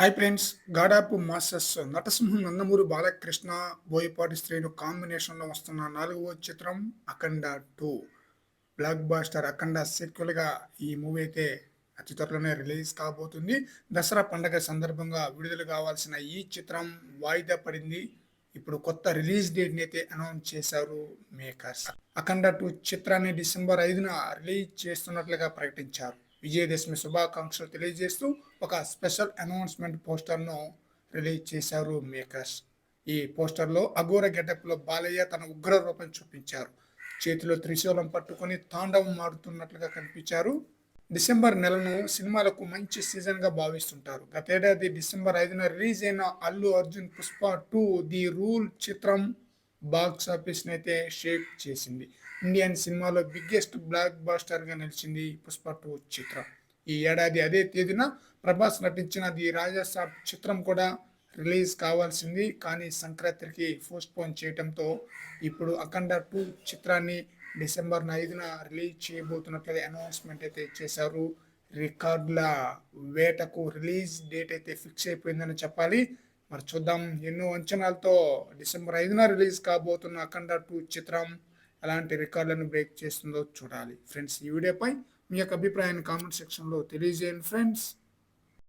Hi friends గాడాపు masters నటసింహం నందమూరి బాలకృష్ణ బోయపాటి శ్రేణు కాంబినేషన్లో వస్తున్న నాలుగవ చిత్రం Akhanda two blockbuster Akhanda గా ఈ మూవీ అయితే అతి త్వరలోనే రిలీజ్ కాబోతుంది. దసరా పండగ సందర్భంగా విడుదల కావాల్సిన ఈ చిత్రం వాయిదా పడింది. ఇప్పుడు కొత్త రిలీజ్ డేట్ని అయితే అనౌన్స్ చేశారు మేకర్స్ అఖండ టూ చిత్రాన్ని డిసెంబర్ ఐదున రిలీజ్ చేస్తున్నట్లుగా ప్రకటించారు. విజయదశమి శుభాకాంక్షలు తెలియజేస్తూ ఒక స్పెషల్ అనౌన్స్మెంట్ పోస్టర్ను రిలీజ్ చేశారు మేకర్స్. ఈ పోస్టర్లో అఘోర గెటప్లో బాలయ్య తన ఉగ్ర రూపం చూపించారు. చేతిలో త్రిశూలం పట్టుకొని తాండవం మారుతున్నట్లుగా కనిపించారు. డిసెంబర్ నెలను సినిమాలకు మంచి సీజన్గా భావిస్తుంటారు. గతేడాది డిసెంబర్ ఐదున రిలీజ్ అయిన Allu Arjun Pushpa two the rule చిత్రం బాక్స్ ఆఫీస్ని అయితే షేక్ చేసింది. ఇండియన్ సినిమాలో బిగ్గెస్ట్ బ్లాక్ బాస్టర్గా నిలిచింది పుష్ప టూ చిత్రం. ఈ ఏడాది అదే తేదీన ప్రభాస్ నటించిన ది రాజాసాబ్ చిత్రం కూడా రిలీజ్ కావాల్సింది. కానీ సంక్రాంతికి పోస్ట్పోన్ చేయడంతో ఇప్పుడు అఖండ టూ చిత్రాన్ని డిసెంబర్ ఐదున రిలీజ్ చేయబోతున్నట్లుగా అనౌన్స్మెంట్ అయితే చేశారు. రికార్డుల వేటకు రిలీజ్ డేట్ అయితే ఫిక్స్ అయిపోయిందని చెప్పాలి. మరి చూద్దాం. ఎన్నో అంచనాలతో డిసెంబర్ ఐదున రిలీజ్ కాబోతున్న అఖండ టూ చిత్రం ఎలాంటి రికార్డులను బ్రేక్ చేస్తుందో చూడాలి. ఫ్రెండ్స్ ఈ వీడియోపై మీ యొక్క అభిప్రాయాన్ని కామెంట్ సెక్షన్లో తెలియజేయండి ఫ్రెండ్స్.